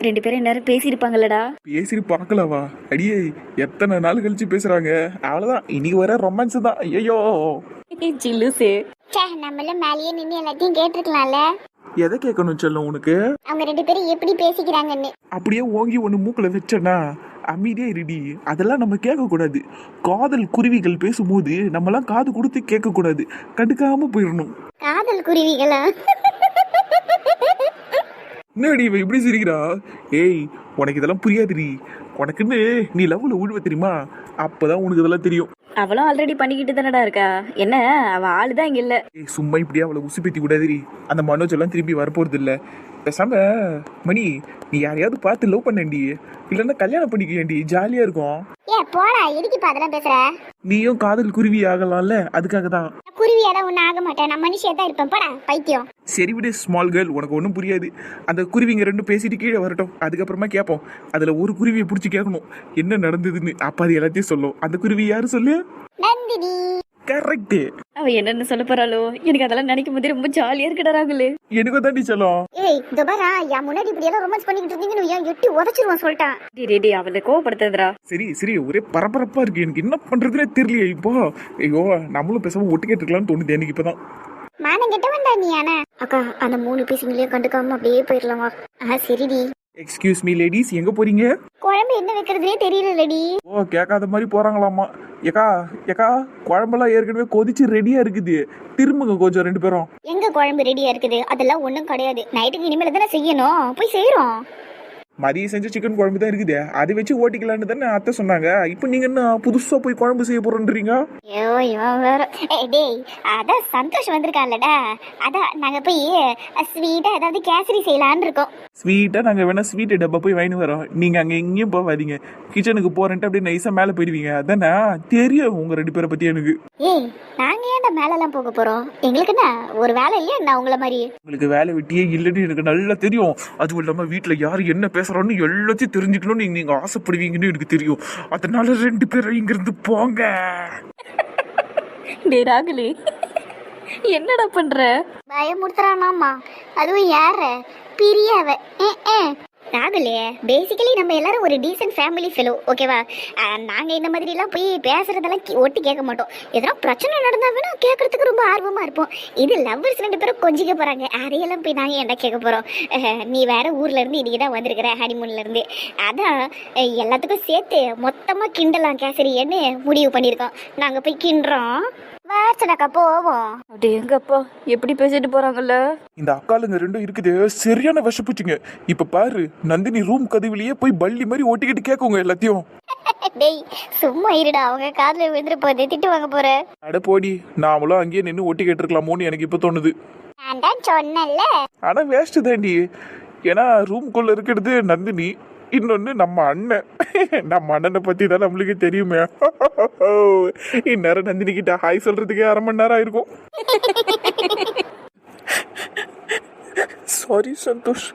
ரெண்டு பேரும் நேரம் பேசியிருப்பாங்கல்லடா. பேசி பார்க்கலவா அடியே எத்தனை நாள் கழிச்சு பேசுறாங்க? அவ்வளவுதான். இன்னைக்கு வர ரொமான்ஸ் தான். ஐயோ சில்லுசு ச்சே நம்மளும் மேலேயே நின்று எல்லாத்தையும் கேட்டிருக்கலாம்ல. எதை கேட்கணும் செல்லம் உனக்கு? அவங்க ரெண்டு பேரும் எப்படி பேசிக்கிறாங்கன்னு. அப்படியே ஓங்கி ஒன்று மூக்கில் வச்சேன்னா அமைதியே இருடி. அதெல்லாம் நம்ம கேட்கக்கூடாது. காதல் குருவிகள் பேசும்போது நம்மலாம் காது கொடுத்து கேட்கக்கூடாது. கண்டுக்காம போயிடணும். காதல் குருவிகளா? என்னடி இவ இப்படி சிரிக்கிறா? ஏய் உனக்கு இதெல்லாம் புரியாதுடி. உனக்குன்னு நீ லவ்ல விழுவ தெரியுமா? அப்பதான் உனக்கு இதெல்லாம் தெரியும். அவளும் ஆல்ரெடி பண்ணிக்கிட்டு தானடா இருக்கா? என்ன அவ ஆளு தான் இங்க இல்ல. ஏய் சும்மா இப்படியே அவளை உசுப்பேத்தி விடாதடி. அந்த மனோஜ் எல்லாம் திரும்பி வரப்போறது இல்ல பேசாம மணி நீ யாரையாவது பார்த்து லவ் பண்ணேன்டி. இல்லைன்னா கல்யாணம் பண்ணிக்கேன்டி ஜாலியா இருக்கும். போடா எதுக்கு இப்ப அதெல்லாம் பேசுற? நீயும் காதல் குருவி ஆகலாம்ல? அதுக்காக தான். குருவியாதான் ஒன்னும் ஆக மாட்டேன். நான் மனுஷியா தான் இருப்பேன். போடா பைத்தியம். சரி விடு ஸ்மால் கேர்ள் உனக்கு ஒன்றும் புரியாது. அந்த குருவிங்க ரெண்டும் பேசிட்டு கீழே வரட்டும். அதுக்கப்புறமா கேட்போம் அதில் ஒரு குருவியை பிடிச்சி கேட்கணும் என்ன நடந்ததுன்னு அப்போ அது எல்லாத்தையும் சொல்லும். அந்த குருவி யாரு சொல்லு? நந்தினி. கரெக்டு அவ என்னென்ன சொல்ல போறாளோ? எனக்கு அதெல்லாம் நினைக்கும் போது ரொம்ப ஜாலியா இருக்குடா ராகுலு. எனக்கும் தாண்டி சொல்லும். ஏய் இந்த பாரா என் முன்னாடி இப்படி எல்லாம் ரொமான்ஸ் பண்ணிக்கிட்டு இருந்தீங்கன்னு ஏன் எட்டி உதச்சிருவான் சொல்லிட்டான். டே டே டே அவளை கோவப்படுத்துறதுடா சரி சரி ஒரே பரபரப்பா இருக்கு. எனக்கு என்ன பண்றதுனே தெரியலையே இப்போ. ஐயோ நம்மளும் பேசாம ஒட்டு கேட்டுருக்கலாம்னு தோணுது எனக்கு இப்பதான். மானம் கெட்ட வேண்டாம் நீ ஆனா. அக்கா அந்த மூணு பீஸுங்களையும் கண்டுக்காம அப்படியே போயிடலாமா? ஆ சரிடி எக்ஸ்கியூஸ் மீ லேடிஸ் எங்க போறீங்க? குழம்பு என்ன வைக்கிறதுனே தெரியலடி ஓ கேட்காத மாதிரி போறாங்களாமா ஏக்கா ஏக்கா குழம்பெல்லாம் ஏற்கனவே கொதிச்சு ரெடியா இருக்குது. திரும்புங்க கொஞ்சம் ரெண்டு பேரும். எங்க குழம்பு ரெடியா இருக்குது? அதெல்லாம் ஒண்ணும் கிடையாது. நைட்டுக்கு இனிமேல் தானே செய்யணும். போய் செய்யறோம் மதியம் செஞ்ச சிக்கன் குழம்பு தான் இருக்குது. அதை வச்சு ஓட்டிக்கலான்னு தானே அத்தை சொன்னாங்க. இப்போ நீங்க என்ன புதுசா போய் குழம்பு செய்ய போறேன்றீங்க? ஐயோ இவன் வேற. ஏய் டேய் அதான் சந்தோஷம் வந்திருக்கான்லடா. அதான் நாங்க போய் ஸ்வீட்டா ஏதாவது கேசரி செய்யலான்னு இருக்கோம். ஸ்வீட்டா நாங்க வேணா ஸ்வீட் டப்பா போய் வாங்கி வரோம். நீங்க அங்க எங்கேயும் போகாதீங்க கிச்சனுக்கு போறேன்ட்டு அப்படியே நைஸா மேல போயிடுவீங்க. அதானே? தெரியும் உங்க ரெண்டு பேரை பத்தி எனக்கு. ஏய் ஏன்டா மேலெல்லாம் போக போறோம். எங்களுக்கு என்ன? ஒரு வேலை இல்லையா? நான் உங்கள மாதிரி? உங்களுக்கு வேலை வெட்டியே இல்லைன்னு எனக்கு நல்லா தெரியும். அதுவும் இல்லாம வீட்டுல யாரு என்ன பேசுறோன்னு எல்லாத்தையும் தெரிஞ்சுக்கணும்னு நீங்க- நீங்க ஆசைப்படுவீங்கன்னு எனக்கு தெரியும். அதனால ரெண்டு பேரும் இங்க இருந்து போங்க. டே ராகுலு என்னடா பண்ற? பயமுறுத்துறானாமா அதுவும் யார பிரியாவ. ராகுலே பேசிக்கலி நம்ம எல்லாரும் ஒரு டீசென்ட் ஃபேமிலி ஃபெலோ ஓகேவா நாங்கள் இந்த மாதிரிலாம் போய் பேசுகிறதெல்லாம் ஒட்டி கேட்க மாட்டோம். எதனா பிரச்சனை நடந்தா வேணா கேட்குறதுக்கு ரொம்ப ஆர்வமாக இருப்போம். இது லவ்வர்ஸ் ரெண்டு பேரும் கொஞ்சிக்க போகிறாங்க அதையெல்லாம் போய் நாங்கள் என்ன கேட்க போகிறோம் நீ வேறு ஊர்லேருந்து இருந்து தான் வந்திருக்கிற ஹனிமூன்லேருந்து அதான் எல்லாத்துக்கும் சேர்த்து மொத்தமாக கிண்டலாம் கேசரியன்னு முடிவு பண்ணியிருக்கோம்? நாங்கள் போய் கிண்டுறோம். வாசனக்கா போவோம். அடே எங்கப்பா? எப்படி பேசிட்டு போறாங்கல்ல? இந்த அக்காளுங்க ரெண்டும் இருக்குது சரியான விஷப்பூச்சிங்க. இப்ப பாரு நந்தினி ரூம் கதவிலேயே போய் பள்ளி மாதிரி ஒட்டிக்கிட்டு கேட்குங்க எல்லாத்தையும். டேய் சும்மா இருடா அவங்க காதுல விழுந்துட்டு போதே திட்டு வாங்க போற. அட போடி நாமளும் அங்கேயே நின்று ஒட்டி கேட்டிருக்கலாமோன்னு எனக்கு இப்ப தோணுது. நான் தான் சொன்னேன்ல. ஆனா வேஸ்ட் தாண்டி. ஏன்னா ரூம்குள்ள இருக்கிறது நந்தினி. இன்னொன்னு நம்ம அண்ணன். நம்ம அண்ணனை பத்தி தான் நம்மளுக்கு தெரியுமே. இந்நேரம் நந்தினி கிட்ட ஹாய் சொல்றதுக்கே அரை மணி நேரம் ஆயிருக்கும். சாரி சந்தோஷ்.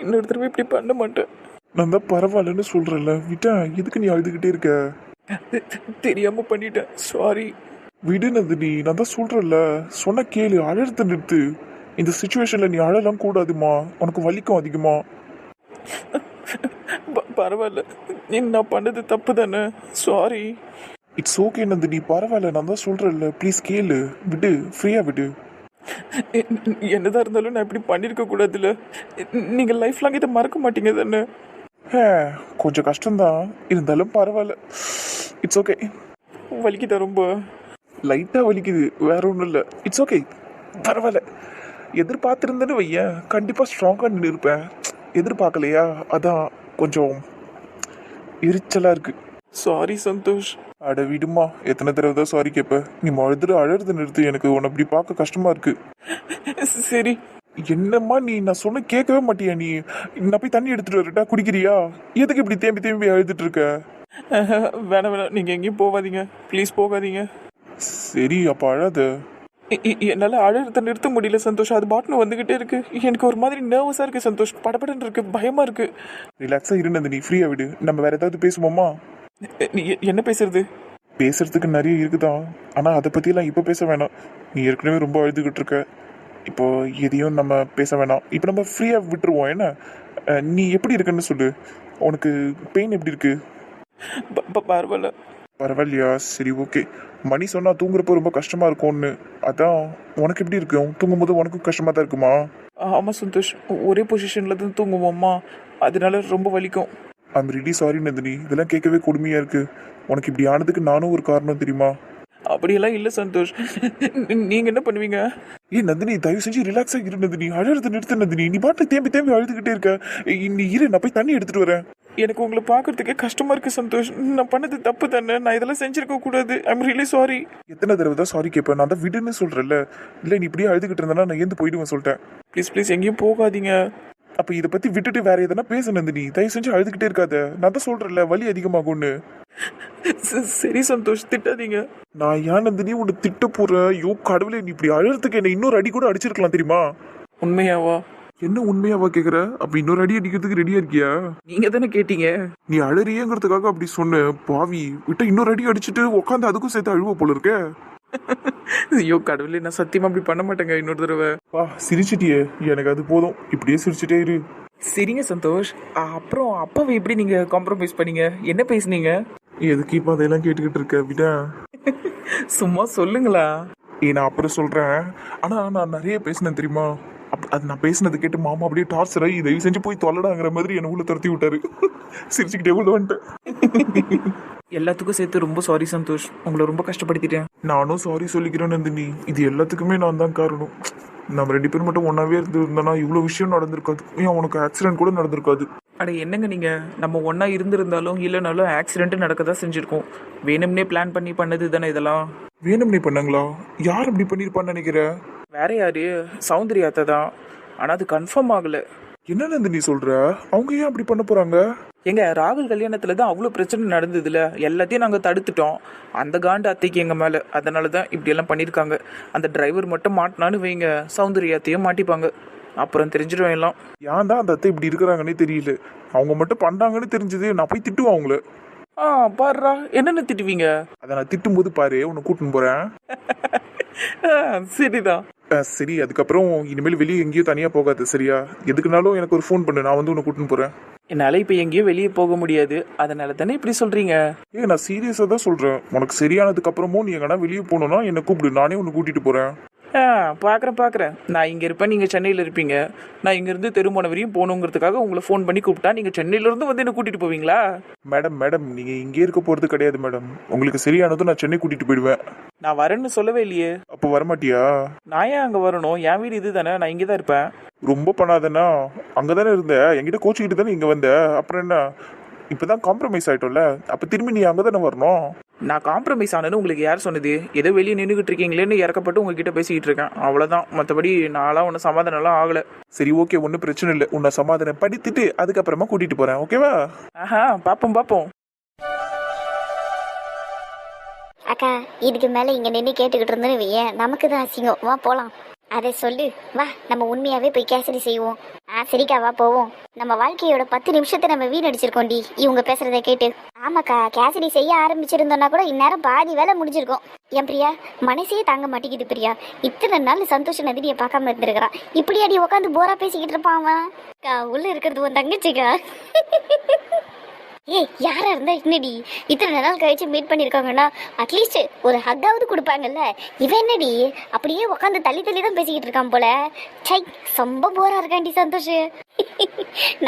இன்னொரு தடவை இப்படி பண்ண மாட்டேன். நான் தான் பரவாயில்லன்னு சொல்றேன்ல. விட்டா எதுக்கு நீ அழுதுகிட்டே இருக்க? தெரியாம பண்ணிட்டேன். சாரி விடு நந்தினி நான் தான் சொல்றேன்ல. சொன்ன கேளு அழறத நிறுத்து. இந்த சுச்சுவேஷன்ல நீ அழலாம் கூடாதுமா. உனக்கு வலிக்கும் அதிகமா. பரவாயில்ல. நான் பண்ணது தப்பு தானே சாரி இட்ஸ் ஓகே நந்தினி. பரவாயில்ல நான் தான் சொல்றேன்ல. ப்ளீஸ் கேளு. விடு. ஃப்ரீயா விடு. என்னதான் இருந்தாலும் நான் இப்படி பண்ணிருக்க கூடாதுல்ல. நீங்க லைஃப் லாங் இதை மறக்க மாட்டீங்க தானே? கொஞ்சம் கஷ்டம்தான். இருந்தாலும் பரவாயில்ல. இட்ஸ் ஓகே வலிக்குதா ரொம்ப? லைட்டா வலிக்குது. வேற ஒன்றும் இல்லை. இட்ஸ் ஓகே பரவாயில்ல. எதிர்பார்த்துருந்தேன்னு வையேன். கண்டிப்பாக ஸ்ட்ராங்காக நின்று இருப்பேன் எதிர்பார்க்கலையா? அதான். கொஞ்சம் எரிச்சலாக இருக்கு. சாரி சந்தோஷ். அட விடுமா எத்தனை தடவை தான் சாரி கேட்ப நீ அழுதுற அழறது நிறுத்து எனக்கு உன்னை இப்படி பார்க்க கஷ்டமா இருக்கு. சரி. என்னம்மா நீ நான் சொன்ன கேட்கவே மாட்டியா நீ? நான் போய் தண்ணி எடுத்துட்டு வரட்டா குடிக்கிறியா? எதுக்கு இப்படி தேம்பி தேம்பி அழுதுட்டு இருக்க? வேணாம் வேணாம். நீங்க எங்கேயும் போகாதீங்க. ப்ளீஸ் போகாதீங்க. சரி அப்ப அழாத. என்னால அழறத நிறுத்த முடியல சந்தோஷ். அது பாட்டுன்னு வந்துகிட்டே இருக்கு. எனக்கு ஒரு மாதிரி நர்வஸா இருக்கு சந்தோஷ். படபடன்னு இருக்கு பயமா இருக்கு. ரிலாக்ஸா இரு நீ ஃப்ரீயா விடு. நம்ம வேற ஏதாவது பேசுவோமா? நீ என்ன பேசுறது? பேசுறதுக்கு நிறைய இருக்குதான் ஆனா அதை பத்தியெல்லாம் இப்ப பேச வேணாம். நீ ஏற்கனவே ரொம்ப அழுதுகிட்டு இருக்க. இப்போ எதையும் நம்ம பேச வேணாம். இப்போ நம்ம ஃப்ரீயா விட்டுருவோம். என்ன? நீ எப்படி இருக்கன்னு சொல்லு. உனக்கு பெயின் எப்படி இருக்கு? பரவாயில்ல. பரவாயில்லையா? சரி ஓகே மணி சொன்னா தூங்குறப்போ ரொம்ப கஷ்டமா இருக்கும்னு. அதான் உனக்கு எப்படி இருக்கும் தூங்கும்போது உனக்கும் கஷ்டமா தான் இருக்குமா? ஆமாம் சந்தோஷ். ஒரே பொசிஷனில் தான் தூங்குவோம்மா. அதனால ரொம்ப வலிக்கும். I'm ready sorry Nandhini. இதெல்லாம் கேட்கவே கொடுமையா இருக்கு. உனக்கு இப்படி ஆனதுக்கு நானும் ஒரு காரணம் தெரியுமா? அப்படியெல்லாம் இல்லை சந்தோஷ். நீங்கள் என்ன பண்ணுவீங்க? ஏய் நந்தினி தயவு செஞ்சு ரிலாக்ஸா இரு நந்தினி. அழறது நிறுத்த நந்தினி. நீ பாட்டு தேம்பி தேம்பி அழுதுகிட்டே இருக்க. நீ இரு நான் போய் தண்ணி எடுத்துட்டு வரேன். எனக்கு உங்களை பார்க்கறதுக்கே கஷ்டமா இருக்கு சந்தோஷ். நான் பண்ணது தப்பு தானே. நான் இதெல்லாம் செஞ்சிருக்க கூடாது. ஐம் ரியலி சாரி எத்தனை தடவை தான் சாரி கேட்பேன். நான் தான் விடுன்னு சொல்றேன்ல. இல்ல நீ இப்படியே அழுதுகிட்டு இருந்தனா நான் ஏந்து போயிடுவேன் சொல்லிட்டேன். ப்ளீஸ் ப்ளீஸ் எங்கேயும் போகாதீங்க. அப்ப இதை பத்தி விட்டுட்டு வேற எதனா பேச நந்தினி. தயவு செஞ்சு அழுதுகிட்டே இருக்காத. நான் தான் சொல்றேன்ல வலி அதிகமாகும்னு. சரி சந்தோஷ் திட்டாதீங்க. நான் ஏன் நந்தினி உன்னை திட்ட போறேன்? யோ கடவுளே நீ இப்படி அழுறதுக்கு என்ன இன்னொரு அடி கூட அடிச்சிருக்கலாம் தெரியுமா? உண்மையாவா? என்ன உண்மையாவா கேக்குற? அப்ப இன்னொரு அடி அடிக்கிறதுக்கு ரெடியா இருக்கியா? நீங்க தானே கேட்டீங்க. நீ அழறியங்கிறதுக்காக அப்படி சொன்ன பாவி. விட்ட இன்னொரு அடி அடிச்சுட்டு உட்காந்து அதுக்கும் சேர்த்து அழுவ போல இருக்க. ஐயோ கடவுளே நான் சத்தியமா அப்படி பண்ண மாட்டேங்க இன்னொரு தடவை. வா சிரிச்சிட்டியே. எனக்கு அது போதும். இப்படியே சிரிச்சிட்டே இரு. சரிங்க சந்தோஷ். அப்புறம் அப்பாவை எப்படி நீங்க காம்ப்ரமைஸ் பண்ணீங்க? என்ன பேசுனீங்க? எதுக்கு இப்ப அதெல்லாம் கேட்டுக்கிட்டு இருக்க? விட. சும்மா சொல்லுங்களா? ஏ நான் அப்புறம் சொல்றேன். ஆனா நான் நிறைய பேசினேன் தெரியுமா? அது நான் பேசினது கேட்டு மாமா அப்படியே டார்ச்சர் ஆகி தயவு செஞ்சு போய் தொல்லடாங்கிற மாதிரி என்ன உள்ள துரத்தி விட்டாரு. சிரிச்சுக்கிட்டே உள்ள வந்துட்டேன். எல்லாத்துக்கும் சேர்த்து ரொம்ப சாரி சந்தோஷ். உங்களை ரொம்ப கஷ்டப்படுத்திட்டேன். நானும் சாரி சொல்லிக்கிறேன் நந்தினி. இது எல்லாத்துக்குமே நான் தான் காரணம். நம்ம ரெண்டு பேரும் மட்டும் ஒன்னாவே இருந்து இருந்தோம்னா இவ்வளவு விஷயம் நடந்திருக்காது. ஏன் உனக்கு ஆக்சிடென்ட் கூட நடந்திருக்காது? அட என்னங்க நீங்க? நம்ம ஒண்ணா இருந்திருந்தாலும் இல்லைனாலும் ஆக்சிடென்ட் நடக்க தான் செஞ்சிருக்கோம். வேணும்னே பிளான் பண்ணி பண்ணது தானே இதெல்லாம்? வேணும்னே பண்ணாங்களா? யார் அப்படி பண்ணிருப்பான்னு நினைக்கிற? வேற யாரு? சௌந்தர்யாத்தை தான் ஆனா அது கன்ஃபார்ம் ஆகல. என்ன நந்தினி சொல்ற? அவங்க ஏன் அப்படி பண்ண போறாங்க? எங்க ராகுல் கல்யாணத்துல தான் அவ்வளோ பிரச்சனை நடந்ததுல. எல்லாத்தையும் நாங்கள் தடுத்துட்டோம். அந்த காண்டு அத்தைக்கு எங்க மேல. அதனால தான் இப்படி எல்லாம் பண்ணியிருக்காங்க அந்த டிரைவர் மட்டும் மாட்டினான்னு வைங்க. சௌந்தர்யாத்தையும் மாட்டிப்பாங்க. அப்புறம் தெரிஞ்சிடும் எல்லாம். ஏன் தான் அந்த அத்தை இப்படி இருக்கிறாங்கன்னே தெரியல. அவங்க மட்டும் பண்றாங்கன்னு தெரிஞ்சது. நான் போய் திட்டுவேன் அவங்கள. ஆ பாருடா. என்னென்ன திட்டுவீங்க? அதை நான் திட்டும்போது பாரு. உன்னை கூட்டின்னு போறேன். ஆ, சரிதான். சரி அதுக்கப்புறம் இனிமேல் வெளியே எங்கேயும் தனியா போகாது சரியா? எதுக்குனாலும் எனக்கு ஒரு ஃபோன் பண்ணு நான் வந்து உன்னை கூட்டின்னு போறேன். என்னால் இப்போ எங்கேயும் வெளியே போக முடியாது. அதனால தானே இப்படி சொல்றீங்க? ஏ நான் சீரியஸா தான் சொல்றேன். உனக்கு சரியானதுக்கு அப்புறமும் நீ எங்கன்னா வெளியே போகணும்னா என்னை கூப்பிடு நானே உன்னை கூட்டிட்டு போறேன். ஆ பார்க்குறேன் பார்க்குறேன் நான் இங்கே இருப்பேன் நீங்கள் சென்னையில் இருப்பீங்க. நான் இங்கேருந்து தெருமோன வரையும் போகணுங்கிறதுக்காக உங்களை ஃபோன் பண்ணி கூப்பிட்டா நீங்கள் சென்னையிலேருந்து வந்து என்ன கூட்டிகிட்டு போவீங்களா? மேடம் மேடம் நீங்க இங்கே இருக்க போறது கிடையாது மேடம். உங்களுக்கு சரியானதும் நான் சென்னை கூட்டிட்டு போயிடுவேன். நான் வரேன்னு சொல்லவே இல்லையே. அப்போ வரமாட்டியா? நான் ஏன் அங்கே வரணும்? என் வீடு இது தானே நான் இங்கே தான் இருப்பேன். ரொம்ப பண்ணாதனா அங்கதானே இருந்த. என்கிட்ட கோச்சிக்கிட்டு தானே இங்க வந்த. அப்புறம் என்ன? இப்பதான் காம்ப்ரமைஸ் ஆயிட்டோம்ல. அப்ப திரும்பி நீ அங்கதானே வரணும்? நான் காம்ப்ரமைஸ் ஆனது உங்களுக்கு யார் சொன்னது? ஏதோ வெளியே நின்றுக்கிட்டு இருக்கீங்களேன்னு இறக்கப்பட்டு உங்ககிட்ட பேசிக்கிட்டு இருக்கேன். அவ்வளோதான் மற்றபடி நான்லாம் ஒன்றும் சமாதானம்லாம் ஆகலை. சரி ஓகே ஒன்றும் பிரச்சனை இல்லை. உன்னை சமாதானம் படித்துட்டு அதுக்கப்புறமா கூட்டிட்டு போறேன் ஓகேவா ஆஹா பார்ப்போம் பார்ப்போம் அக்கா இதுக்கு மேல இங்க நின்று கேட்டுக்கிட்டு இருந்தோன்னு வையேன். நமக்கு தான் அசிங்கம். வா போலாம். அதை சொல்லு. வா நம்ம உண்மையாவே போய் கேசரி செய்வோம். ஆ சரிக்கா வா போவோம். நம்ம வாழ்க்கையோட பத்து நிமிஷத்தை நம்ம வீணடிச்சிருக்கோம்டி இவங்க பேசுறதை கேட்டு. ஆமாக்கா கேசரி செய்ய ஆரம்பிச்சிருந்தோம்னா கூட இந்நேரம் பாதி வேலை முடிஞ்சிருக்கும். என் பிரியா? மனசே தாங்க மாட்டேங்குது பிரியா. இத்தனை நாள் சந்தோஷ நதினியை பார்க்காம இருந்திருக்கிறான் இப்படியாடி உட்காந்து போரா பேசிக்கிட்டு இருப்பான் அவன்? உள்ள இருக்கிறது உன் தங்கச்சிக்கா. ஏய் யாரா இருந்தா என்னடி? இத்தனை நாள் கழிச்சு மீட் பண்ணிருக்காங்கன்னா அட்லீஸ்ட் ஒரு ஹக்காவது கொடுப்பாங்கல்ல. இவன் என்னடி? அப்படியே உட்காந்து தள்ளி தள்ளி தான் பேசிக்கிட்டு இருக்கான் போல. சை ரொம்ப போரா இருக்காண்டி சந்தோஷ்.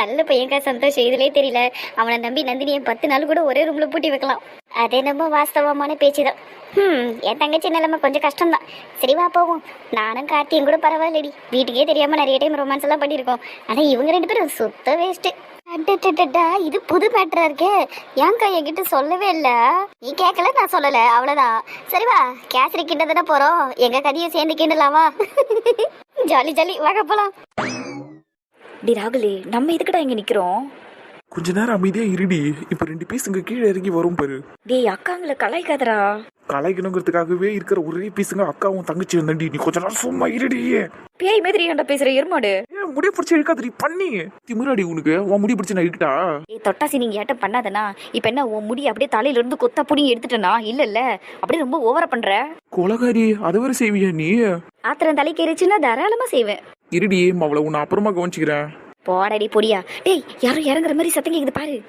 நல்ல பையன்க்கா சந்தோஷ். இதுலயே தெரியல அவனை நம்பி நந்தினியை பத்து நாள் கூட ஒரே ரூம்ல பூட்டி வைக்கலாம். அதே நம்ம வாஸ்தவமான பேச்சு தான். ம் என் தங்கச்சி நிலைமை கொஞ்சம் கஷ்டம்தான். சரி வா போவோம். நானும் கார்த்தியும் கூட பரவாயில்லடி. வீட்டுக்கே தெரியாம நிறைய டைம் ரொமான்ஸ் எல்லாம் பண்ணியிருக்கோம். ஆனா இவங்க ரெண்டு பேரும் சுத்த வேஸ்ட்டு அடடடடா, இது புது மேட்டரா இருக்கே. ஏன்க்கா என்கிட்ட சொல்லவே இல்ல. நீ கேட்கல நான் சொல்லல. அவ்வளவுதான் சரி வா கேசரி கிட்ட தானே போறோம். எங்க கதையை சேர்ந்து கிண்டலாமா ஜாலி ஜாலி. வாங்க போலாம். டி ராகுலே நம்ம எதுக்குடா இங்க நிக்கிறோம்? கொஞ்ச நேரம் அமைதியா இருடி. இப்ப ரெண்டு பீஸுங்க கீழே இறங்கி வரும் பாரு. டேய் அக்காங்களை கலாய்க்காதடா. கலாய்க்கணுங்கிறதுக்காகவே இருக்கிற ஒரே பீஸுங்க அக்காவும் தங்கச்சி வந்தடி நீ கொஞ்ச நேரம் சும்மா இருடி. பேய் மாதிரி ஏன்டா பேசுற? எருமாடு. ஏன் முடிய பிடிச்சி இழுக்காதடி பண்ணி. திமிராடி உனக்கு. உன் முடி பிடிச்சி நான் இழுக்கிட்டா? ஏய் தொட்டாசி நீங்க ஏட்டம் பண்ணாதனா? இப்ப என்ன உன் முடி அப்படியே தலையில இருந்து கொத்தா புடிங்கி எடுத்துட்டனா? இல்ல இல்ல அப்படியே ரொம்ப ஓவரா பண்ற. கொலகாரி அது வரை செய்வியா நீ? ஆத்திரம் தலைக்கு எரிச்சுன்னா தாராளமா செய்வேன். இருடி அவளை உன்னை அப்புறமா கவனிச்சுக்கிறேன். போடடி பொடியா. டேய் யாரும் இறங்குற மாதிரி சத்தம் கேக்குது பாரு.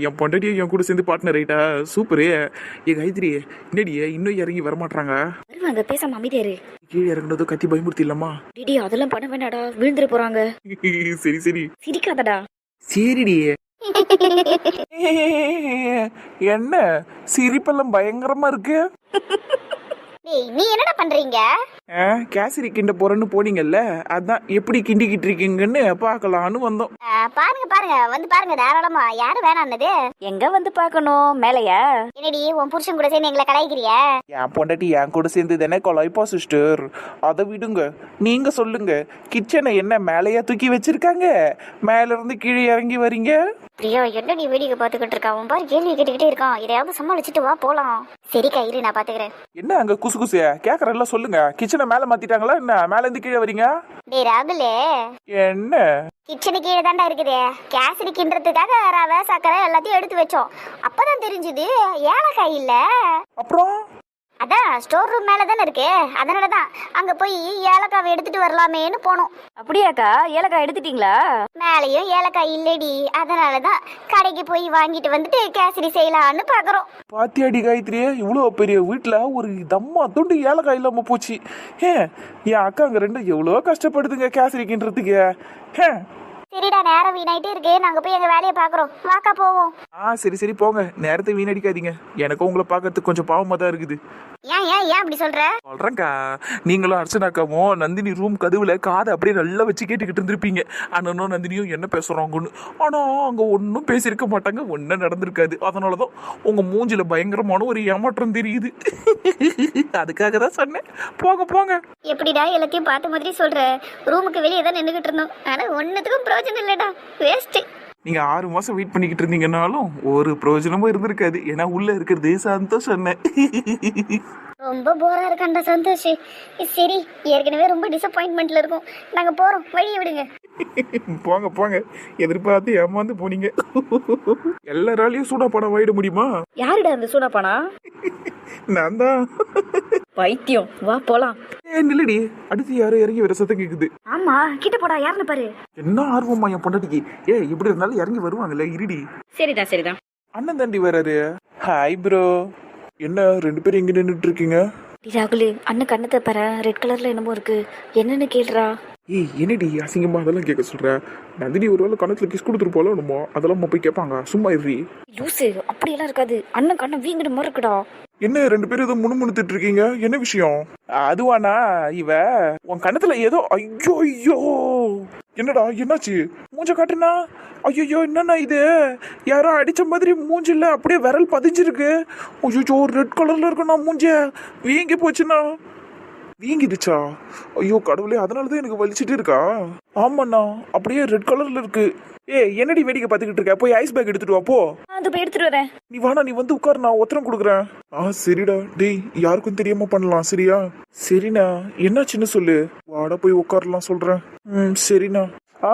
என் பொண்டாட்டியை என் கூட சேர்ந்து பார்ட்னர் ரைட்டா சூப்பரு. ஏ கைத்திரி என்னடி இன்னும் இறங்கி வரமாட்றாங்க? வருவாங்க பேசாம அமைதியாரு. கீழே இறங்குனதும் கத்தி பயமுறுத்தி இல்லாமா? டிடி அதெல்லாம் பண்ண வேண்டாடா விழுந்துட போறாங்க. சரி சரி. சிரிக்காதடா. சரிடி. என்ன? சிரிப்பெல்லாம் பயங்கரமா இருக்கு. டேய் நீ என்னடா பண்றீங்க? கேசரி கிண்ட போறேன்னு போனீங்கல்ல அதான் எப்படி கிண்டிக்கிட்டு இருக்கீங்கன்னு பார்க்கலான்னு வந்தோம். பாருங்க பாருங்க வந்து பாருங்க தாராளமா. யாரு வேணான்னது எங்க வந்து பார்க்கணும்? மேலையா? என்னடி உன் புருஷன் கூட சேர்ந்து எங்களை கலாய்க்கிறிய? என் பொண்டாட்டி என் கூட சேர்ந்து தானே கொலைப்பா சிஸ்டர் அதை விடுங்க. நீங்க சொல்லுங்க. கிச்சனை என்ன மேலையா தூக்கி வச்சிருக்காங்க? மேல இருந்து கீழே இறங்கி வரீங்க? பிரியா என்ன நீ வேடிக்கை பார்த்துக்கிட்டு இருக்கான் அவன் பாரு கேள்வி கேட்டுக்கிட்டே இருக்கான். இதையாவது சமாளிச்சுட்டு வா போலாம். சரிக்கா இரு நான் பாத்துக்கிறேன். என்ன அங்க குசு குசு கேக்குறல்ல சொல்லுங்க. கிச்சனை மேல மாத்திட்டாங்களா என்ன? மேல இருந்து கீழே வரீங்க? டேய் ராகுலே. என்ன? கிச்சனு கீழே தாண்டா இருக்குது. கேசரி கிண்டுறதுக்காக ரவை சக்கரை எல்லாத்தையும் எடுத்து வச்சோம். அப்பதான் தெரிஞ்சுது ஏலக்காய் இல்ல. அப்புறம்? அதான் ஸ்டோர் ரூம் மேல தானே இருக்கு. அதனாலதான் அங்க போய் ஏலக்காவை எடுத்துட்டு வரலாமேன்னு போனோம். அப்படியாக்கா ஏலக்காய் எடுத்துட்டீங்களா? மேலேயும் ஏலக்காய் இல்லடி. அதனாலதான் கடைக்கு போய் வாங்கிட்டு வந்துட்டு கேசரி செய்யலான்னு பாக்குறோம். பாத்தியாடி காயத்ரியே இவ்வளோ பெரிய வீட்டில் ஒரு தம்மா துண்டு ஏலக்காய் இல்லாமல் போச்சு. ஏன் என் அக்கா அங்கே ரெண்டும் எவ்வளோ கஷ்டப்படுதுங்க கேசரிக்கின்றதுக்கு ஏ சரிடா நேரம் வீணாயிட்டே இருக்கு. நாங்க போய் எங்க வேலையை பாக்குறோம். வாக்கா போவோம். ஆ சரி சரி போங்க. நேரத்தை வீணடிக்காதீங்க. எனக்கும் உங்களை பார்க்கறதுக்கு கொஞ்சம் பாவமாக தான் இருக்குது. ஏன் ஏன் ஏன் அப்படி சொல்ற? சொல்கிறேங்க்கா நீங்களும் அர்ச்சனாக்காவும் நந்தினி ரூம் கதவுல காதை அப்படியே நல்லா வச்சு கேட்டுக்கிட்டு இருந்திருப்பீங்க. அண்ணனும் நந்தினியும் என்ன பேசுகிறாங்கன்னு ஆனால் அங்கே ஒன்றும் பேசியிருக்க மாட்டாங்க. ஒன்றும் நடந்திருக்காது. அதனால தான் உங்கள் மூஞ்சில பயங்கரமான ஒரு ஏமாற்றம் தெரியுது. அதுக்காக தான் சொன்னேன். போங்க போங்க. எப்படிடா எல்லாத்தையும் பார்த்த மாதிரி சொல்ற? ரூமுக்கு வெளியே தான் நின்றுகிட்டு இருந்தோம். ஆனா ஒன்னுத்துக்கும் பிரயோஜனம் இல்லடா. வேஸ்ட் நீங்க ஆறு மாசம் வெயிட் பண்ணிக்கிட்டு இருந்தீங்கன்னாலும் ஒரு பிரயோஜனமும் இருந்திருக்காது. ஏன்னா உள்ள இருக்கிறது சந்தோஷம் என்ன? ரொம்ப போரா இருக்காண்டா சந்தோஷ். சரி ஏற்கனவே ரொம்ப டிசப்பாயின்மெண்ட்ல இருக்கும். நாங்க போறோம் வழியை விடுங்க. போங்க போங்க. எதிர்பார்த்து ஏமாந்து போனீங்க. எல்லாராலையும் சூடா படம் வாயிட முடியுமா? யாருடா அந்த சூடாப்பானா? நான் தான். பைத்தியம். வா போலாம். ஏ நில்லடி. அடுத்து யாரும் இறங்கி வர சத்தம் கேக்குது. ஆமா கிட்ட போடா யாருன்னு பாரு. என்ன ஆர்வமா என் பொண்டாட்டிக்கு? ஏ இப்படி இருந்தாலும் இறங்கி வருவாங்கல்ல இருடி. சரிடா சரிடா. அண்ணன் தாண்டி வராரு. ஹாய் ப்ரோ என்ன ரெண்டு பேரும் எங்க நின்றுட்டு இருக்கீங்க ராகுலு அண்ணன் கண்ணத்தை பாரு ரெட் கலர்ல என்னமோ இருக்கு. என்னன்னு கேளுடா ஏய் என்னடி அசிங்கமா அதெல்லாம் கேட்க சொல்ற? நந்தினி ஒருவேளை கணத்துல கிஸ் கொடுத்துட்டு போல என்னமோ? அதெல்லாம் போய் கேட்பாங்க. சும்மா இருடி. லூசு அப்படியெல்லாம் இருக்காது. அண்ணன் கண்ணம் வீங்கிட மாதிரி இருக்குடா. என்ன ரெண்டு பேரும் ஏதோ முணுமுணுத்துட்டு இருக்கீங்க? என்ன விஷயம்? அதுவானா இவ உன் கணத்துல ஏதோ ஐயோ ஐயோ. என்னடா என்னாச்சு? மூஞ்ச காட்டுனா? ஐயோ என்னண்ணா இது? யாரோ அடிச்ச மாதிரி மூஞ்சில அப்படியே விரல் பதிஞ்சிருக்கு. ஐயோ ரெட் கலர்ல இருக்குண்ணா மூஞ்ச. வீங்கி போச்சுண்ணா. வீங்கிடுச்சா? ஐயோ கடவுளே அதனால தான் எனக்கு வலிச்சிட்டு இருக்கா? ஆமாண்ணா அப்படியே ரெட் கலர்ல இருக்கு. ஏய் என்னடி வேடிக்கை பார்த்துக்கிட்டு இருக்க? போய் ஐஸ் பேக் எடுத்துட்டு வா போ. அது போய் எடுத்துட்டு வரேன். நீ வாடா நீ வந்து உட்காரு நான் ஒத்தரம் கொடுக்குறேன். ஆ சரிடா. டேய் யாருக்கும் தெரியாம பண்ணலாம் சரியா? சரிண்ணா என்னாச்சுன்னு சொல்லு. வாடா போய் உட்காரலாம் சொல்றேன். ம் சரிண்ணா. ஆ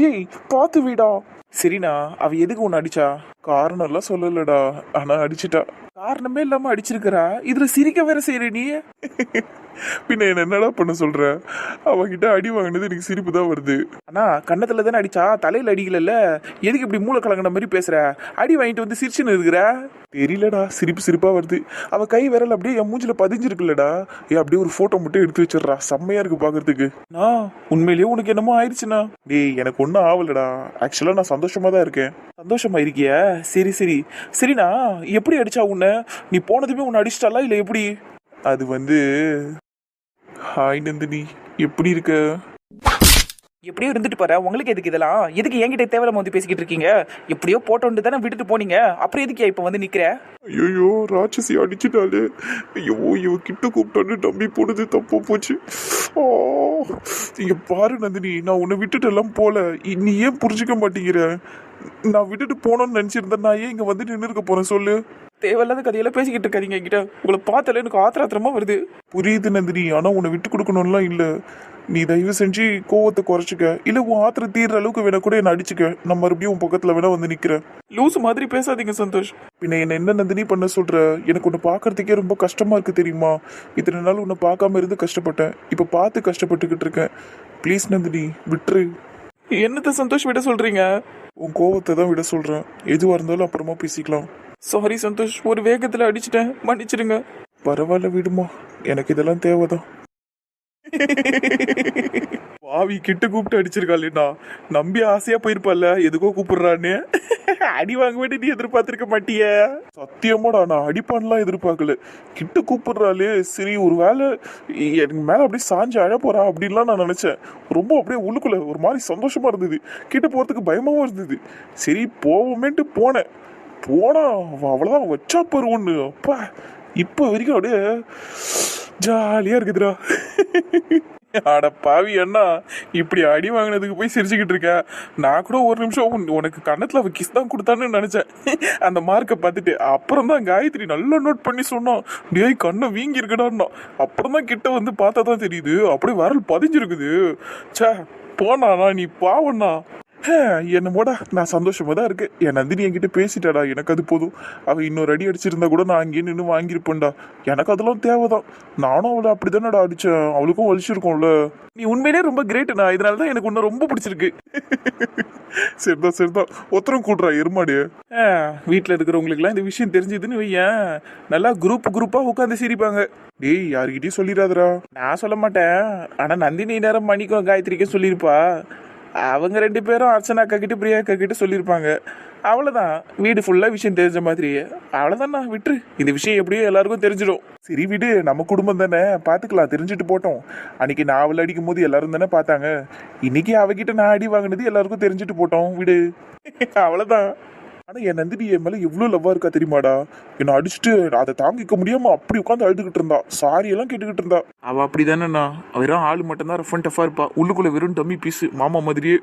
டேய் பார்த்து வீடா. சரிண்ணா அவ எதுக்கு உன்னை அடிச்சா? காரணம் எல்லாம் சொல்லலடா. ஆனா அடிச்சிட்டா. காரணமே இல்லாம அடிச்சிருக்கிறா. இதுல சிரிக்க வேற செய்யற நீ. பின்ன என்ன என்னடா பண்ண சொல்ற? அவகிட்ட அடி வாங்கினது எனக்கு சிரிப்பு தான் வருது. அண்ணா கண்ணத்துல தானே அடிச்சா? தலையில அடிக்கலல்ல. எதுக்கு இப்படி மூளை கலங்கின மாதிரி பேசுற? அடி வாங்கிட்டு வந்து சிரிச்சுன்னு இருக்கிற? தெரியலடா சிரிப்பு சிரிப்பாக வருது. அவள் கை விரல் அப்படியே என் மூஞ்சில் பதிஞ்சிருக்குல்லடா. ஏ அப்படியே ஒரு ஃபோட்டோ மட்டும் எடுத்து வச்சிடுறா. செம்மையாக இருக்கு பார்க்கறதுக்கு நான் உண்மையிலேயே உனக்கு என்னமோ ஆயிடுச்சுண்ணா டேய் எனக்கு ஒன்றும் ஆகலடா ஆக்சுவலாக நான் சந்தோஷமாக தான் இருக்கேன். சந்தோஷமாக இருக்கியா? சரி சரி. சரிண்ணா எப்படி அடிச்சா உன்னை? நீ போனதுமே உன்னை அடிச்சிட்டாலா இல்லை எப்படி? அது வந்து ஹாய் நந்தினி எப்படி இருக்க? எப்படியோ இருந்துட்டு போற உங்களுக்கு எதுக்கு இதெல்லாம்? எதுக்கு என்கிட்ட தேவையில்லாம வந்து பேசிக்கிட்டு இருக்கீங்க? எப்படியோ போட்டோண்டு தானே விட்டுட்டு போனீங்க. அப்புறம் எதுக்கு இப்போ வந்து நிக்கிற? ஐயோ ராட்சசி அடிச்சுட்டாலே ஐயோ இவ கிட்ட கூப்பிட்டான்னு நம்பி போனது தப்பு போச்சு. ஓ இங்க பாரு நந்தினி நான் உன்னை விட்டுட்டு எல்லாம் போல. நீ ஏன் புரிஞ்சுக்க மாட்டேங்கிற? நான் விட்டுட்டு போனோம்னு நினைச்சிருந்தேன். நான் ஏன் இங்க வந்து நின்று இருக்க போறேன்? சொல்லு. தேவையில்லாத கதையெல்லாம் பேசிக்கிட்டு இருக்காதீங்க என்கிட்ட. உங்களை பார்த்தாலே எனக்கு ஆத்திராத்திரமா வருது. புரியுது நந்தினி. ஆனா உன்னை விட்டு கொடுக்கணும்லாம் இல்ல. நீ தயவு செஞ்சு கோவத்தை குறைச்சிக்க. இல்ல உன் ஆத்திர தீர்ற அளவுக்கு வேணா கூட என்ன அடிச்சுக்க. நான் மறுபடியும் உன் பக்கத்துல வேணா வந்து நிக்கிறேன். லூசு மாதிரி பேசாதீங்க சந்தோஷ். பின்ன என்ன என்ன நந்தினி பண்ண சொல்ற? எனக்கு உன்னை பார்க்கறதுக்கே ரொம்ப கஷ்டமா இருக்கு தெரியுமா? இத்தனை நாள் உன்னை பார்க்காம இருந்து கஷ்டப்பட்டேன். இப்ப பார்த்து கஷ்டப்பட்டுக்கிட்டு இருக்கேன். ப்ளீஸ் நந்தினி விட்டுரு. என்னத்த சந்தோஷ் விட சொல்றீங்க? உன் கோவத்தை தான் விட சொல்றேன். எதுவா இருந்தாலும் அப்புறமா பேசிக்கலாம். சாரி சந்தோஷ். ஒரு வேகத்துல அடிச்சிட்டேன். மன்னிச்சிடுங்க. பரவாயில்ல விடுமா. எனக்கு இதெல்லாம் தேவைதான். பாவி கிட்ட கூப்பிட்டு அடிச்சிருக்காளேண்ணா நம்பி ஆசையா போயிருப்பால எதுக்கோ கூப்பிடுறான்னு. அடி வாங்க வேண்டிய நீ எதிர்பார்த்திருக்க மாட்டிய. சத்தியமாடா நான் அடிப்பான்லாம் எதிர்பார்க்கல. கிட்ட கூப்பிடுறாளே. சரி ஒரு வேலை எனக்கு மேல அப்படியே சாஞ்சு அழ போறா அப்படின்லாம் நான் நினைச்சேன். ரொம்ப அப்படியே உள்ளுக்குள்ள ஒரு மாதிரி சந்தோஷமா இருந்தது. கிட்ட போறதுக்கு பயமாவும் இருந்தது. சரி போவோமேன்ட்டு போனேன். போனா அவ்வளோதான் வச்சா பாரு ஒன்று அப்பா இப்போ வரைக்கும் அப்படியே ஜாலியாக இருக்குதுடா. அட பாவி அண்ணா இப்படி அடி வாங்கினதுக்கு போய் சிரிச்சுக்கிட்டு இருக்க. நான் கூட ஒரு நிமிஷம் உனக்கு கண்ணத்தில் அவள் கிஸ் தான் கொடுத்தான்னு நினச்சேன். அந்த மார்க்கை பார்த்துட்டு அப்புறம் தான் காயத்ரி நல்லா நோட் பண்ணி சொன்னான் டேய் கண்ணை வீங்கி இருக்குடான்னா அப்புறம் தான் கிட்ட வந்து பார்த்தா தான் தெரியுது. அப்படியே வரல் பதிஞ்சிருக்குது. சே போனாண்ணா நீ பாவண்ணா. என்னமோடா நான் சந்தோஷமாக தான் இருக்கேன். என் நந்தினி என்கிட்ட பேசிட்டாடா. எனக்கு அது போதும். அவள் இன்னொரு அடி அடிச்சிருந்தா கூட நான் அங்கேயே நின்று வாங்கியிருப்பேன்டா. எனக்கு அதெல்லாம் தேவைதான். நானும் அவளை அப்படிதானடா அடித்தேன் அவளுக்கும் வலிச்சிருக்கோம்ல. நீ உண்மையிலே ரொம்ப கிரேட்டுண்ணா இதனால தான் எனக்கு உன்னை ரொம்ப பிடிச்சிருக்கு. சரிதான் சரிதான். ஒத்தரம் கூடுறா எருமாடு வீட்டில் இருக்கிறவங்களுக்குலாம் இந்த விஷயம் தெரிஞ்சதுன்னு வையேன். நல்லா குரூப் குரூப்பாக உட்காந்து சிரிப்பாங்க. டேய் யாருக்கிட்டேயும் சொல்லிடாதடா. நான் சொல்ல மாட்டேன். ஆனால் நந்தினி நேரம் மணிக்கும் காயத்ரிக்கும் சொல்லியிருப்பா. அவங்க ரெண்டு பேரும் அர்ச்சனா அக்கா கிட்ட பிரியா அக்கா கிட்ட சொல்லியிருப்பாங்க. அவ்வளோதான் வீடு ஃபுல்லாக விஷயம் தெரிஞ்ச மாதிரி அவ்வளோதாண்ணா விட்டுரு. இந்த விஷயம் எப்படியோ எல்லாருக்கும் தெரிஞ்சிடும். சரி வீடு நம்ம குடும்பம் தானே. பார்த்துக்கலாம் தெரிஞ்சுட்டு போட்டோம். அன்னைக்கு நான் அவளை அடிக்கும் போது எல்லாரும் தானே பார்த்தாங்க. இன்னைக்கு அவகிட்ட நான் அடி வாங்கினது எல்லாருக்கும் தெரிஞ்சுட்டு போட்டோம். வீடு. அவ்வளோதான் ஆனால் என் நந்தினி என் மேலே எவ்வளோ லவ்வாக இருக்கா தெரியுமாடா? என்னை அடிச்சுட்டு அதை தாங்கிக்க முடியாமல் அப்படி உட்காந்து அழுதுகிட்டு இருந்தா. சாரி எல்லாம் கேட்டுக்கிட்டு இருந்தா. அவள் அப்படி தானேண்ணா வெறும் ஆள் மட்டும்தான் ரஃப் அண்ட் டஃபாக இருப்பா. உள்ளுக்குள்ளே வெறும் டம்மி பீஸு மாமா மாதிரியே.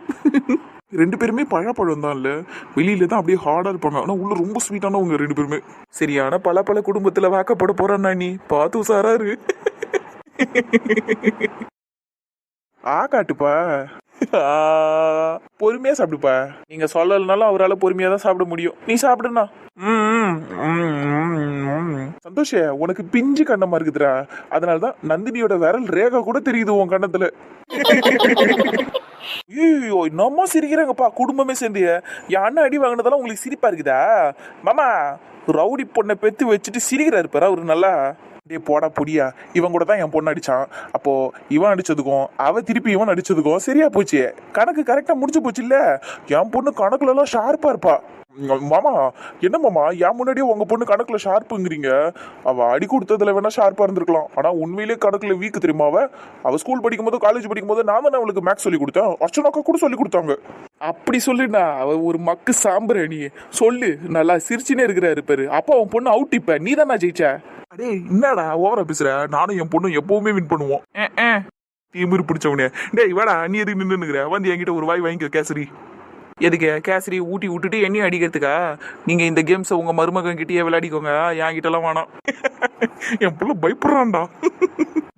ரெண்டு பேருமே பழப்பழம் தான் இல்லை. வெளியில தான் அப்படியே ஹார்டாக இருப்பாங்க. ஆனால் உள்ள ரொம்ப ஸ்வீட்டானவங்க ரெண்டு பேருமே. சரியான பல பல குடும்பத்தில் வாக்கப்பட போறான்னா நீ? பார்த்து உசாராரு ஆ காட்டுப்பா. பொறுமையா சாப்பிடுப்பா. நீங்க சொல்லலனாலும் அவரால் பொறுமையா தான் சாப்பிட முடியும். நீ சாப்பிடுண்ணா. சந்தோஷ உனக்கு பிஞ்சு கண்ணமா இருக்குதுடா. அதனால தான் நந்தினியோட விரல் ரேகா கூட தெரியுது உன் கண்ணத்துல ஐயோ என்னம்மா சிரிக்கிறாங்கப்பா குடும்பமே சேர்ந்து. என் அண்ணன் அடி வாங்கினதெல்லாம் உங்களுக்கு சிரிப்பா இருக்குதா? மாமா ரவுடி பொண்ணை பெத்து வச்சுட்டு சிரிக்கிறாரு பாரு அவரு நல்லா. டேய் போடா புரியா இவன் கூட தான் என் பொண்ணு அடிச்சான். அப்போ இவன் அடிச்சதுக்கும் அவ திருப்பி இவன் அடிச்சதுக்கும் சரியா போச்சு. கணக்கு கரெக்டா முடிஞ்சு போச்சு இல்ல? என் பொண்ணு கணக்குல எல்லாம் ஷார்ப்பா இருப்பா. மாமா என்ன மாமா என் முன்னாடியே உங்க பொண்ணு கணக்குல ஷார்ப்புங்கிறீங்க. அவ அடி கொடுத்ததுல வேணா ஷார்ப்பா இருந்திருக்கலாம். ஆனா உண்மையிலேயே கணக்குல வீக் தெரியுமா அவ? அவ ஸ்கூல் படிக்கும் போது காலேஜ் படிக்கும் போது நான் தானே அவளுக்கு மேக்ஸ் சொல்லி கொடுத்தேன். அர்ச்சனாக்கா கூட சொல்லி கொடுத்தாங்க. அப்படி சொல்லுடா அவ ஒரு மக்கு சாம்புற நீ. சொல்லு நல்லா சிரிச்சுனே இருக்கிறாரு பாரு. அப்போ அவன் பொண்ணு அவுட் இப்ப. நீ தானே ஜெயிச்ச? அடே என்னடா ஓவரா பேசுற? நானும் என் பொண்ணும் எப்பவுமே வின் பண்ணுவோம். தீமுறு பிடிச்சவனே. டேய் வாடா நீ எதுக்கு நின்னுங்கிற வந்து என்கிட்ட ஒரு வாய் வாங்கிக்க கேசரி. எதுக்கு? கேசரி ஊட்டி விட்டுட்டு என்னையும் அடிக்கிறதுக்கா? நீங்க இந்த கேம்ஸை உங்க மருமகன் கிட்டயே விளையாடிக்கோங்க. என்கிட்ட எல்லாம் வேணாம். என் புள்ள பயப்படுறான்டா.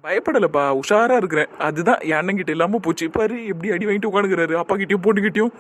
பயப்படலப்பா. உஷாரா இருக்கிறேன். அதுதான் என் அண்ணன் கிட்ட இல்லாம போச்சு. பாரு எப்படி அடி வாங்கிட்டு உட்காந்துக்கிறாரு. அப்பா கிட்டயும் பொண்ணு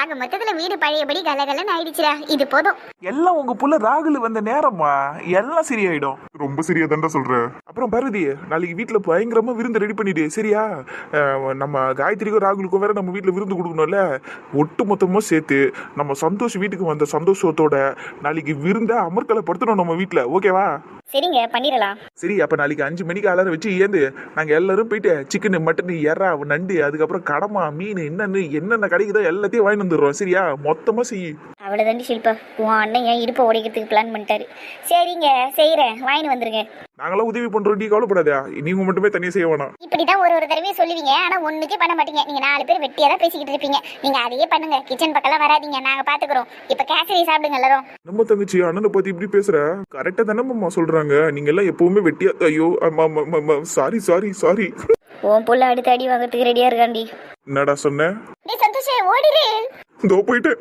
ஆக மொத்தத்துல வீடு பழையபடி கலகலன்னு ஆயிடுச்சுடா. இது போதும். எல்லாம் உங்க புள்ள ராகுல் வந்த நேரமா எல்லாம் சரியாயிடும். ரொம்ப சரியா தான்டா சொல்ற. அப்புறம் பரதி நாளைக்கு வீட்ல பயங்கரமா விருந்து ரெடி பண்ணிடு. சரியா? அஹ், நம்ம காயத்ரிக்கும் ராகுலுக்கும் வேற நம்ம வீட்ல விருந்து கொடுக்கணும்ல. ஒட்டு மொத்தமா சேர்த்து நம்ம சந்தோஷ் வீட்டுக்கு வந்த சந்தோஷத்தோட நாளைக்கு விருந்த அமர்க்கலப்படுத்தணும் நம்ம வீட்ல. ஓகேவா? சரிங்க பண்ணிடலாம். சரி அப்ப நாளைக்கு அஞ்சு மணிக்கு அலாரம் வச்சு ஏந்து நாங்க எல்லாரும் போயிட்டு சிக்கன் மட்டன் எறா நண்டு அதுக்கப்புறம் கடமா மீன் என்னன்னு என்னென்ன கிடைக்குதோ எல்லாத்தையும் வாங்கிட்டு வந்துடுறோம். சரியா? மொத்தமா செய். அவ்வளோதாண்டி ஷில்பா. உன் அண்ணன் என் இடுப்பை உடைக்கிறதுக்கு பிளான் பண்ணிட்டாரு. சரிங்க செய்கிறேன் வாங்கிட்டு வந்துருங்க. நாங்களாம் உதவி பண்றோம் நீ கவலைப்படாதா. நீங்க மட்டுமே தனியா செய்ய வேணாம். இப்படிதான் ஒரு ஒரு தடவையும் சொல்லுவீங்க. ஆனா ஒண்ணுக்கே பண்ண மாட்டீங்க. நீங்க நாலு பேர் வெட்டியா தான் பேசிக்கிட்டு இருப்பீங்க. நீங்க அதையே பண்ணுங்க. கிச்சன் பக்கம்லாம் வராதீங்க. நாங்க பாத்துக்கிறோம். இப்ப கேசரி சாப்பிடுங்க எல்லாரும். நம்ம தங்கச்சி? அண்ணனை பத்தி இப்படி பேசுற? கரெக்டா தானே மாமா சொல்றாங்க. நீங்க எல்லாம் எப்பவுமே வெட்டியா ஐயோ சாரி சாரி சாரி உன் புள்ள அடுத்து அடி வாங்குறதுக்கு ரெடியாக இருக்காண்டி என்னடா சொன்ன? டேய் சந்தோஷ் ஓடிரு இதோ போயிட்டு.